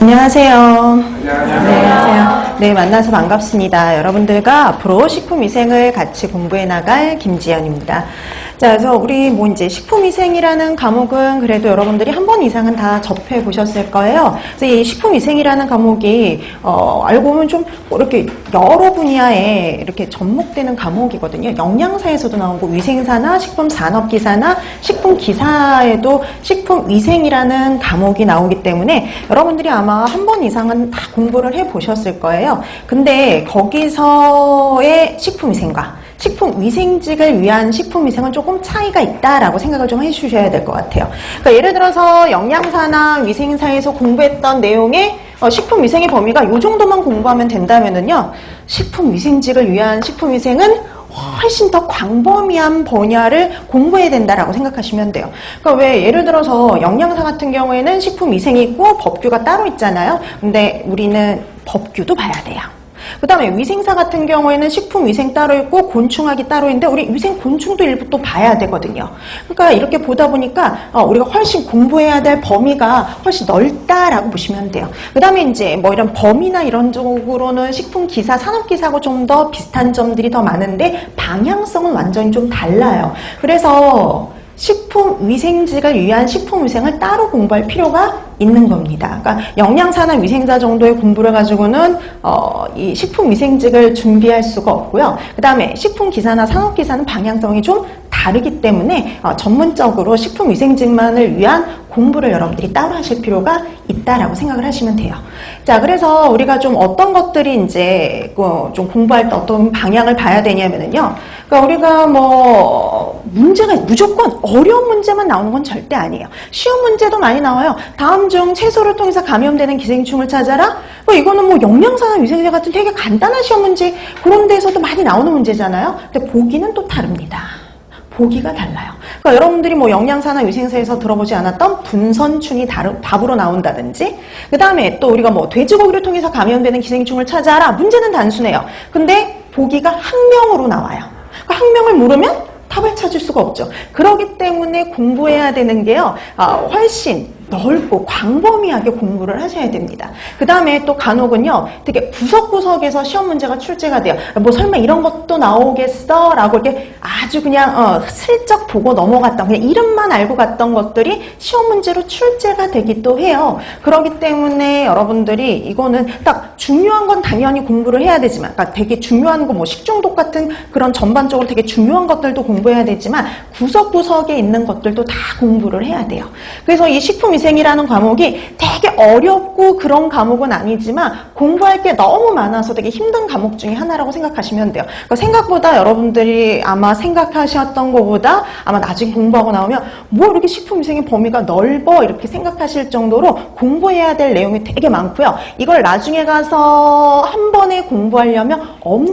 안녕하세요. 네, 안녕하세요. 네, 만나서 반갑습니다. 여러분들과 앞으로 식품 위생을 같이 공부해 나갈 김지연입니다. 자, 그래서 우리 뭐 이제 식품위생이라는 과목은 그래도 여러분들이 한 번 이상은 다 접해 보셨을 거예요. 그래서 이 식품위생이라는 과목이 어, 알고 보면 좀 이렇게 여러 분야에 이렇게 접목되는 과목이거든요. 영양사에서도 나오고 위생사나 식품 산업 기사나 식품 기사에도 식품 위생이라는 과목이 나오기 때문에 여러분들이 아마 한 번 이상은 다 공부를 해 보셨을 거예요. 근데 거기서의 식품 위생과 식품 위생직을 위한 식품 위생은 조금 차이가 있다라고 생각을 좀 해주셔야 될 것 같아요. 그러니까 예를 들어서 영양사나 위생사에서 공부했던 내용의 어, 식품 위생의 범위가 이 정도만 공부하면 된다면은요, 식품 위생직을 위한 식품 위생은 훨씬 더 광범위한 분야를 공부해야 된다라고 생각하시면 돼요. 그러니까 왜 예를 들어서 영양사 같은 경우에는 식품 위생이 있고 법규가 따로 있잖아요. 근데 우리는 법규도 봐야 돼요. 그 다음에 위생사 같은 경우에는 식품위생 따로 있고 곤충학이 따로 있는데 우리 위생 곤충도 일부 또 봐야 되거든요. 그러니까 이렇게 보다 보니까 어, 우리가 훨씬 공부해야 될 범위가 훨씬 넓다라고 보시면 돼요. 그 다음에 이제 뭐 이런 범위나 이런 쪽으로는 식품기사, 산업기사하고 좀 더 비슷한 점들이 더 많은데 방향성은 완전히 좀 달라요. 그래서 식품위생직을 위한 식품위생을 따로 공부할 필요가 있는 겁니다. 그러니까 영양사나 위생사 정도의 공부를 가지고는 어, 이 식품위생직을 준비할 수가 없고요. 그 다음에 식품기사나 산업기사는 방향성이 좀 다르기 때문에 어, 전문적으로 식품위생직만을 위한 공부를 여러분들이 따로 하실 필요가 있다라고 생각을 하시면 돼요. 자, 그래서 우리가 좀 어떤 것들이 이제 그좀 공부할 때 어떤 방향을 봐야 되냐면은요. 그러니까 우리가 뭐 문제가 무조건 어려운 문제만 나오는 건 절대 아니에요. 쉬운 문제도 많이 나와요. 다음 중 채소를 통해서 감염되는 기생충을 찾아라. 뭐 이거는 뭐 영양사나 위생제 같은 되게 간단한 시험 문제 그런 데서도 많이 나오는 문제잖아요. 근데 보기는 또 다릅니다. 보기가 달라요. 그러니까 여러분들이 뭐 영양사나 위생사에서 들어보지 않았던 분선충이 다르, 답으로 나온다든지, 그 다음에 또 우리가 뭐 돼지고기를 통해서 감염되는 기생충을 찾아라. 문제는 단순해요. 근데 보기가 학명으로 나와요. 그 학명을 모르면 답을 찾을 수가 없죠. 그렇기 때문에 공부해야 되는 게요, 아, 훨씬 넓고 광범위하게 공부를 하셔야 됩니다. 그 다음에 또 간혹은요, 되게 구석구석에서 시험 문제가 출제가 돼요. 뭐 설마 이런 것도 나오겠어? 라고 이렇게 아주 그냥 어, 슬쩍 보고 넘어갔던, 그냥 이름만 알고 갔던 것들이 시험 문제로 출제가 되기도 해요. 그렇기 때문에 여러분들이 이거는 딱 중요한 건 당연히 공부를 해야 되지만, 그러니까 되게 중요한 거 뭐 식중독 같은 그런 전반적으로 되게 중요한 것들도 공부해야 되지만, 구석구석에 있는 것들도 다 공부를 해야 돼요. 그래서 이 식품 위생이라는 과목이 되게 어렵고 그런 과목은 아니지만 공부할 게 너무 많아서 되게 힘든 과목 중에 하나라고 생각하시면 돼요. 그러니까 생각보다 여러분들이 아마 생각하셨던 것보다 아마 나중에 공부하고 나오면 뭐 이렇게 식품위생의 범위가 넓어 이렇게 생각하실 정도로 공부해야 될 내용이 되게 많고요. 이걸 나중에 가서 한 번에 공부하려면 엄